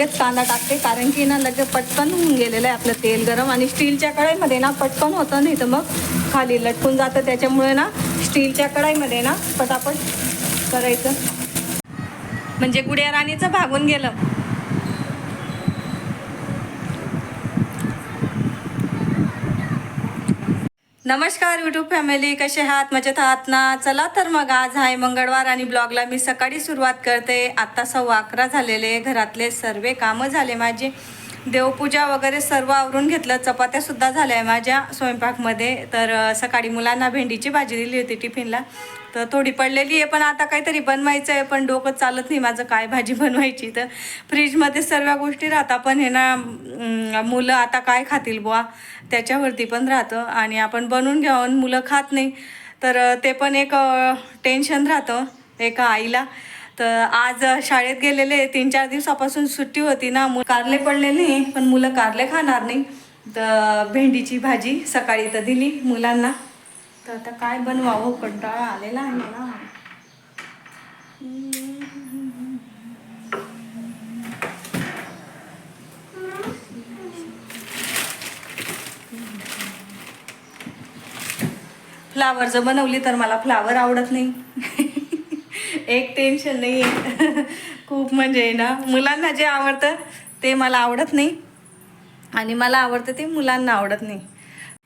लगेच कांदा टाकते कारण की ना लगेच पटकन होऊन गेलेलं आहे आपलं तेल गरम आणि स्टीलच्या कढईमध्ये ना पटकन होतं नाही तर मग खाली लटकून जातं. त्याच्यामुळे ना स्टीलच्या कढईमध्ये ना पटापट करायचं. म्हणजे गुड्या राणीचं भागून गेलं. नमस्कार यूट्यूब फॅमिली कसे आहात? मजेत आहात ना? चला तर मग आज आहे मंगळवार आणि ब्लॉगला मी सकाळी सुरुवात करते. आत्ता सव्वा अकरा झालेले घरातले सर्व कामं झाले माझे. देवपूजा वगैरे सर्व आवरून घेतलं. चपात्यासुद्धा झाल्या माझ्या स्वयंपाकमध्ये. तर सकाळी मुलांना भेंडीची भाजी दिली होती टिफिनला. तर थोडी पडलेली आहे पण आता काहीतरी बनवायचं आहे पण डोकं चालत नाही माझं काय भाजी बनवायची. तर फ्रीजमध्ये सर्व गोष्टी राहतात पण हे ना मुलं आता काय खातील बुवा? त्याच्यावरती पण राहतं आणि आपण बनवून घेऊन मुलं खात नाही. तर ते पण एक टेन्शन राहतं एका आईला. तर आज शाळेत गेलेले तीन चार दिवसापासून सुट्टी होती ना मुलं कारले पडलेले नाही पण मुलं कारले खाणार नाही. तर भेंडीची भाजी सकाळी तर दिली मुलांना. तर आता काय बनवावं? कंटाळा आलेला आहे मला फ्लावर जर बनवली तर मला फ्लावर आवडत नाही. एक टेन्शन नाही आहे खूप म्हणजे ना मुलांना जे आवडतं ते मला आवडत नाही. आणि मला आवडतं ते मुलांना आवडत नाही.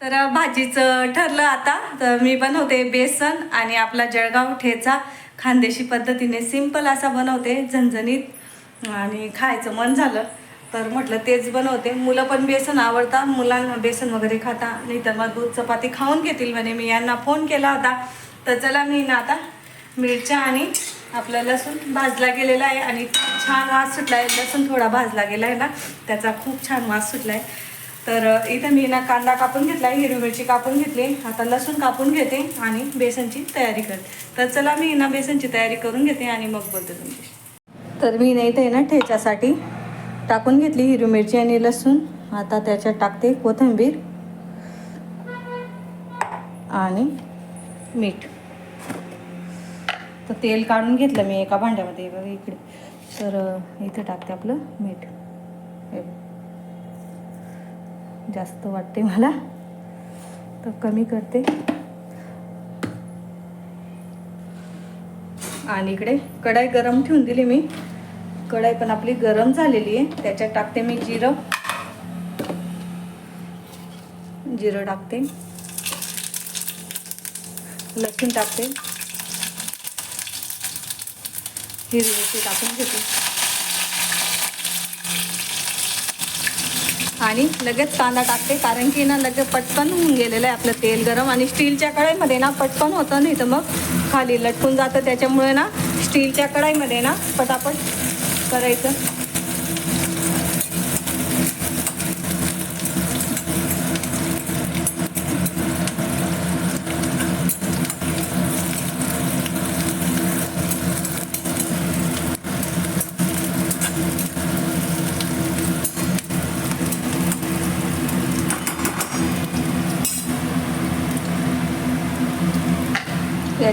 तर भाजीचं ठरलं आता. तर मी बनवते बेसन आणि आपला जळगाव ठेचा. खानदेशी पद्धतीने सिंपल असा बनवते झणझणीत. आणि खायचं मन झालं तर म्हटलं तेच बनवते. मुलं पण बेसन आवडतात. मुलांना बेसन वगैरे खाता नाही तर मग दूध चपाती खाऊन घेतील म्हणे. मी यांना फोन केला होता. तर चला मी ना आता मिरच्या आणि आपला लसूण भाजला गेलेला आहे. आणि छान वास सुटला आहे लसूण थोडा भाजला गेला आहे ना. त्याचा खूप छान वास सुटला आहे तर इथं मी ना कांदा कापून घेतला हिरवी मिरची कापून घेतली आता लसूण कापून घेते आणि बेसनची तयारी करते. तर चला मी ना बेसनची तयारी करून घेते आणि मग बोलते तुमची तर मी नाही इथे ना ठेच्यासाठी टाकून घेतली हिरवी मिरची आणि लसूण. आता त्याच्यात टाकते कोथिंबीर आणि मीठ. तर तेल काढून घेतलं मी एका भांड्यामध्ये बघा इकडे. तर इथे टाकते आपलं मीठ. हे बघ. जास्त वाटते मला. तर कमी करते. आणि इकडे कढाई गरम ठेवून दिली मी. कढाई पण आपली गरम झालेली आहे. त्याच्यात टाकते मी जिरं. जिरं टाकते. लसूण टाकते. हिरवी मिरची टाकून घेते. आणि लगेच कांदा टाकते कारण की ना लगेच पटकन होऊन गेलेलं आहे आपलं तेल गरम आणि स्टीलच्या कढईमध्ये ना पटकन होतं नाही तर मग खाली लटकून जातं. त्याच्यामुळे ना स्टीलच्या कढईमध्ये ना पटापट करायचं.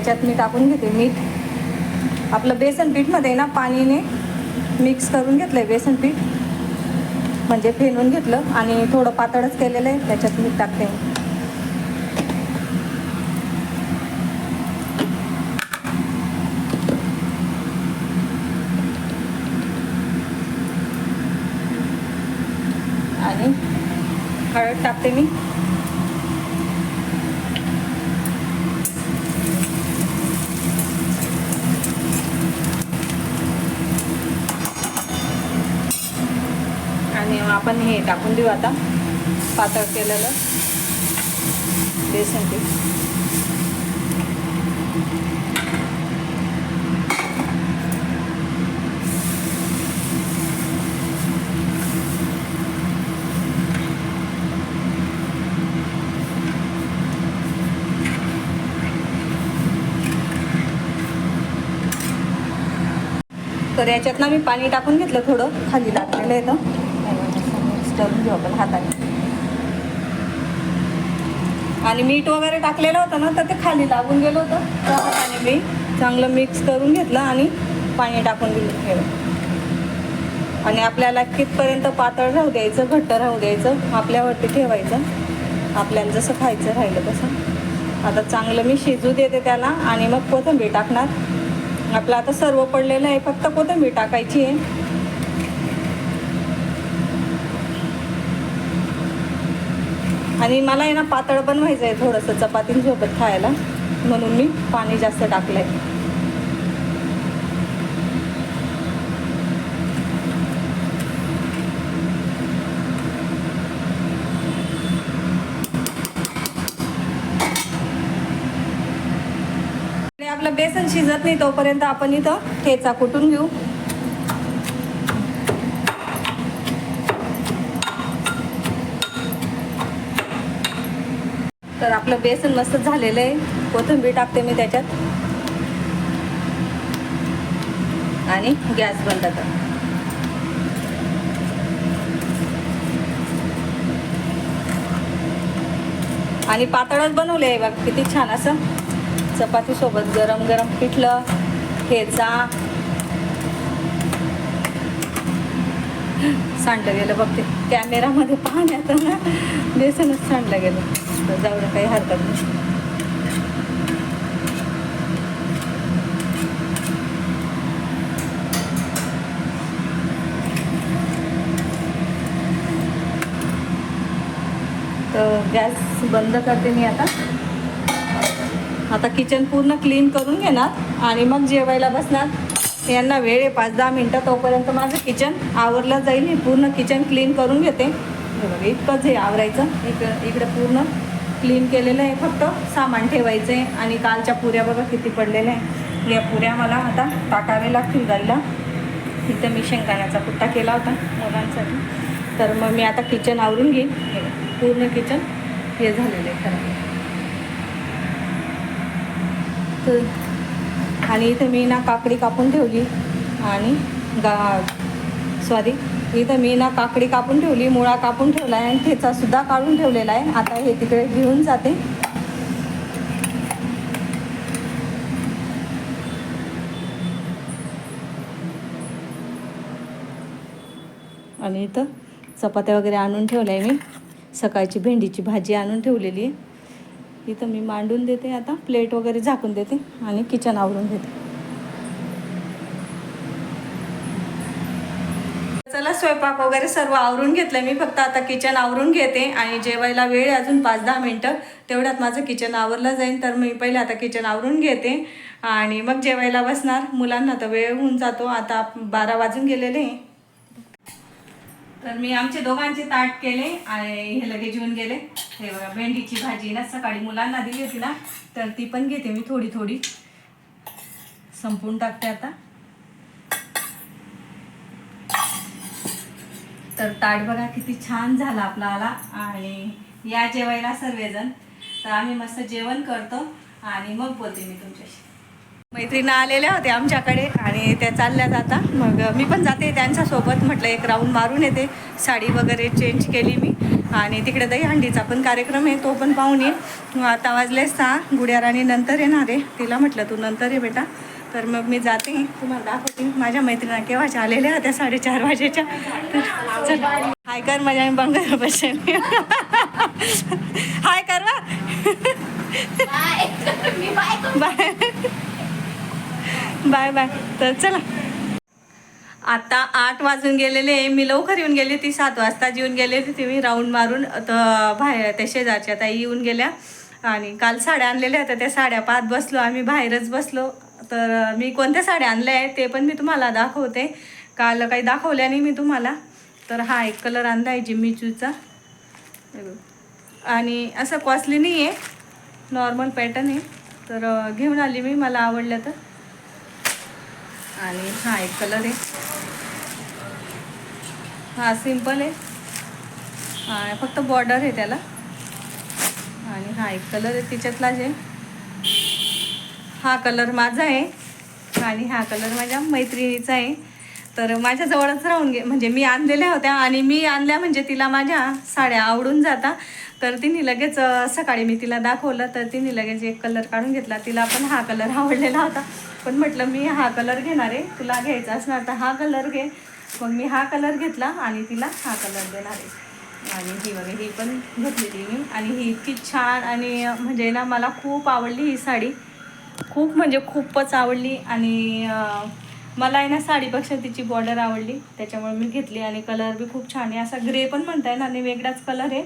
त्याच्यात मी टाकून घेते मीठ. आपलं बेसन पीठमध्ये ना पाणीने मिक्स करून घेतलं आहे बेसन पीठ. म्हणजे फेनून घेतलं आणि थोडं पातळच केलेलं आहे त्याच्यात मीठ टाकते. आणि हळद टाकते मी आणि आपण हे टाकून देऊ आता पातळ केलेलं. बेसन पीठ. तर याच्यात ना मी पाणी टाकून घेतलं थोडं खाली लागलेलं आहे तर करून घेऊ आपण हाताने. आणि मीठ वगैरे टाकलेलं होतं ना तर ते खाली लागून गेलं होतं. त्या हाताने मी चांगलं मिक्स करून घेतलं आणि पाणी टाकून दिलं ठेवलं आणि आपल्याला कितपर्यंत पातळ राहू द्यायचं घट्ट राहू द्यायचं आपल्यावरती ठेवायचं. आपल्याला जसं खायचं राहिलं तसं. आता चांगलं मी शिजू देते त्याला आणि मग कोथिंबीर टाकणार. आपलं आता सर्व पडलेलं आहे फक्त कोथिंबीर टाकायची आहे. आणि मला आहे ना पातळ पण व्हायचं आहे थोडंसं चपातींसोबत खायला. म्हणून मी पाणी जास्त टाकलं आहे आणि आपलं बेसन शिजत नाही तोपर्यंत आपण इथं ठेचा कुटून घेऊ. तर आपलं बेसन मस्त झालेलं आहे. कोथिंबीर टाकते मी त्याच्यात. आणि गॅस बंद कर. आणि पातळच बनवले आहे बघ किती छान असं. चपातीसोबत गरम गरम पिठलं ठेचा सांडलं गेलं. बघ ते कॅमेरामध्ये पाहण्यात ना. बेसनच सांडलं गेलं. तर जाऊ काही हरकत नाही. तर गॅस बंद करते मी आता. आता किचन पूर्ण क्लीन करून घेणार आणि मग जेवायला बसणार. यांना वेळ आहे पाच दहा मिनटं तोपर्यंत माझं किचन आवरलं जाईल. मी पूर्ण किचन क्लीन करून घेते. हे बघा इतकंच हे आवरायचं. इकडं इकडं पूर्ण क्लीन केलेलं आहे फक्त. सामान ठेवायचं आहे आणि कालच्या पुऱ्या बघा किती पडलेल्या आहे या पुऱ्या मला आता टाकावे लागतील गाईला इथं मी शेंगदाण्याचा कुट्टा केला होता मुलांसाठी. तर मग मी आता किचन आवरून घेईन. हे पूर्ण किचन हे झालेलं आहे खरं तर. आणि इथं मी ना काकडी कापून ठेवली आणि गा सॉरी इथं मी ना काकडी कापून ठेवली मुळा कापून ठेवला आहे आणि ठेचा सुद्धा काढून ठेवलेला आहे. आता हे तिकडे घेऊन जाते. आणि इथं चपात्या वगैरे आणून ठेवल्या आहे मी. सकाळची भेंडीची भाजी आणून ठेवलेली आहे. इथं मी मांडून देते आता प्लेट वगैरे झाकून देते आणि किचन आवरून देते चला स्वयंपाक वगैरे सर्व आवरून घेतलं मी फक्त आता किचन आवरून घेते आणि जेवायला वेळ अजून पाच दहा मिनटं. तेवढ्यात माझं किचन आवरलं जाईल तर मी पहिले आता किचन आवरून घेते. आणि मग जेवायला बसणार. मुलांना तर वेळ होऊन जातो. आता बारा वाजून गेलेले. आहे. तर मी आमचे दोघांचे ताट केले आणि हे लगेच येऊन गेले. हे बघा भेंडीची भाजी ना सकाळी मुलांना दिली होती ना तर ती पण घेते मी थोडी थोडी. संपून टाकते आता. तर ताट बघा किती छान झाला आपला आला आणि या जेवायला सर्वजण. तर आम्ही मस्त जेवण करतो आणि मग बोलते मी तुमच्याशी. मैत्रिणी आलेल्या होत्या आमच्याकडे आणि त्या चालल्या जाता. मग मी पण जाते त्यांच्यासोबत. म्हटलं एक राऊंड मारून येते. साडी वगैरे चेंज केली मी. आणि तिकडे दहीहंडीचा पण कार्यक्रम आहे तो पण पाहून ये मग आता वाजले सहा. गुड्या राणी नंतर येणार आहे. तिला म्हटलं तू नंतर ये बेटा. तर मग मी जाते. तुम्हाला दाखवते. माझ्या मैत्रिणी केव्हाच्या आलेल्या होत्या? साडेचार वाजेच्या. हाय कर माझ्या आम्ही बंगाल बसेल हाय कर बाय बाय बाय. तर चला. आता आठ वाजून गेलेले आहे. मी लवकर येऊन गेले ती सात वाजता येऊन गेले ती मी राऊंड मारून तर बाहेर त्या शेजारच्या ताई येऊन गेल्या. आणि काल साड्या आणलेल्या होत्या त्या साड्या पाहत बसलो. आम्ही बाहेरच बसलो. तर मी कोणत्या साड्या आणल्या आहेत ते पण मी तुम्हाला दाखवते. काल काही दाखवल्या नाही मी तुम्हाला. तर हा एक कलर आणला आहे जिम्मी चूचा आणि असं कॉस्टली नाही आहे नॉर्मल पॅटर्न आहे. तर घेऊन आली मी. मला आवडलं तर. आणि हा एक कलर आहे. हा सिंपल आहे. हा फक्त बॉर्डर आहे त्याला. आणि हा एक कलर आहे तिच्यातला जे. हा कलर माझा आहे. आणि हा कलर माझ्या मैत्रिणीचा आहे. तर माझ्याजवळच राहून गे म्हणजे मी आणलेल्या होत्या आणि मी आणल्या म्हणजे तिला माझ्या साड्या आवडून जाता. तर तिने लगेच सकाळी मी तिला दाखवलं तर तिने लगेच एक कलर काढून घेतला. तिला पण हा कलर आवडलेला होता. पण म्हटलं मी हा कलर घेणार आहे. तुला घ्यायचा असणार तर हा कलर घे. मग मी हा कलर घेतला आणि तिला हा कलर देणार आहे. आणि ही वगैरे ही पण घेतलेली मी आणि ही इतकी छान आणि म्हणजे ना मला खूप आवडली ही साडी. खूप म्हणजे खूपच आवडली. आणि मला आहे ना साडीपेक्षा तिची बॉर्डर आवडली. त्याच्यामुळे मी घेतली. आणि कलर बी खूप छान आहे. असा ग्रे पण म्हणता येणार आणि वेगळाच कलर आहे.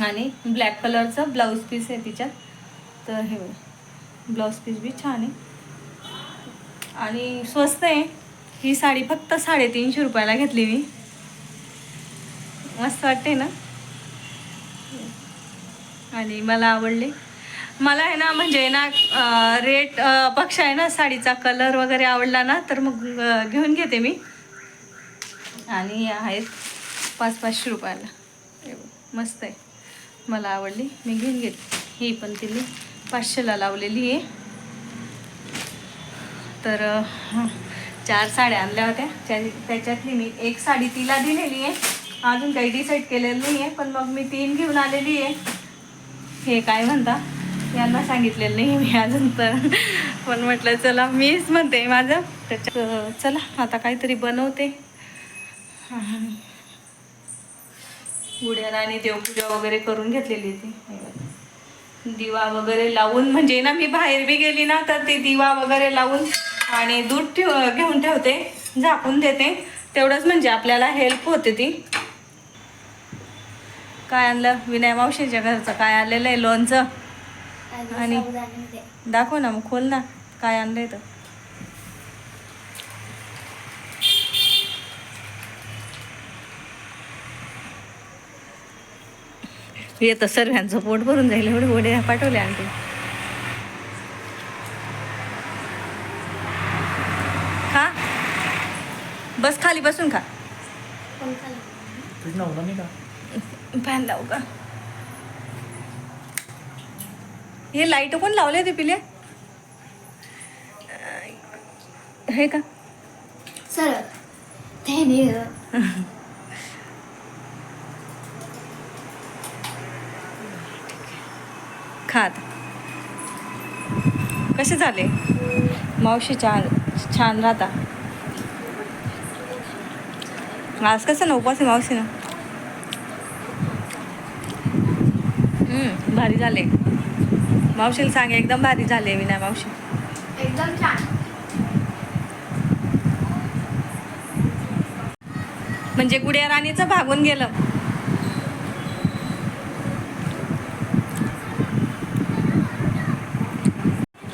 आणि ब्लॅक कलरचं ब्लाऊज पीस आहे तिच्यात. तर हे ब्लाऊज पीस बी छान आहे. आणि स्वस्त आहे. ही साडी फक्त साडेतीनशे रुपयाला घेतली मी. मस्त वाटते ना? आणि मला आवडले. मला आहे ना म्हणजे ना रेट पक्ष आहे ना साडीचा कलर वगैरे आवडला ना तर मग घेऊन घेते मी. आणि आहेत पाच पाचशे रुपयाला. मस्त आहे. मला आवडली. मी घेऊन घेते ही पण तिने पाचशेला लावलेली आहे. तर चार साड्या आणल्या होत्या. त्या- त्याच्यातली मी एक साडी तिला दिलेली आहे. अजून काही डिसाईड केलेलं नाही आहे पण मग मी तीन घेऊन आलेली आहे. हे काय म्हणता? यांना सांगितलेलं नाही मी अजून तर. पण म्हटलं चला मीच म्हणते माझं. त्याच्या चला आता काहीतरी बनवते. उड्याला आणि देवपूजा वगैरे करून घेतलेली ती. दिवा वगैरे लावून म्हणजे ना मी बाहेर बी गेली ना तर ते दिवा वगैरे लावून आणि दूध ठेव घेऊन ठेवते झाकून देते. तेवढंच म्हणजे आपल्याला हेल्प होते ती. काय आणलं? विनय मावशीच्या घरचं काय आणलेलं आहे? लोणचं. आणि दाखव ना मग खोल ना. काय आणलंय तर. येतं सर्वांचं पोट भरून जाईल एवढे वडे पाठवले आणते खा. बस खाली बसून खा. तुझं नव्हतं नाही का? फॅन लावू का? हे लाइट कोण लावले ते पिले? हे का? सर खात. कसे झाले? मावशी छान छान राहता. आज कसं ना उपास आहे मावशी ना हम्म, भारी झाले. मावशीला सांग एकदम भारी झाले विना मावशी. एकदम छान. म्हणजे गुडिया राणीचं भागून गेलं.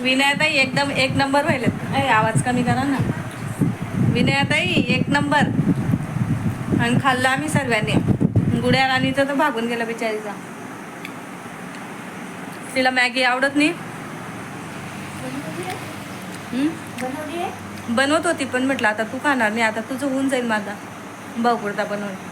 विनयाताई एकदम एक नंबर व्हायलेत. अय आवाज कमी करा ना. विनयाताई एक नंबर. आणि खाल्लं आम्ही सर्वांनी. गुड्या राणीचं तर भागून गेलं बिचारीचा. तिला मॅगी आवडत नाही. बनवत होती पण म्हटलं आता तू खाणार नाही. आता तुझं होऊन जाईल माझा. भाऊ बनवून.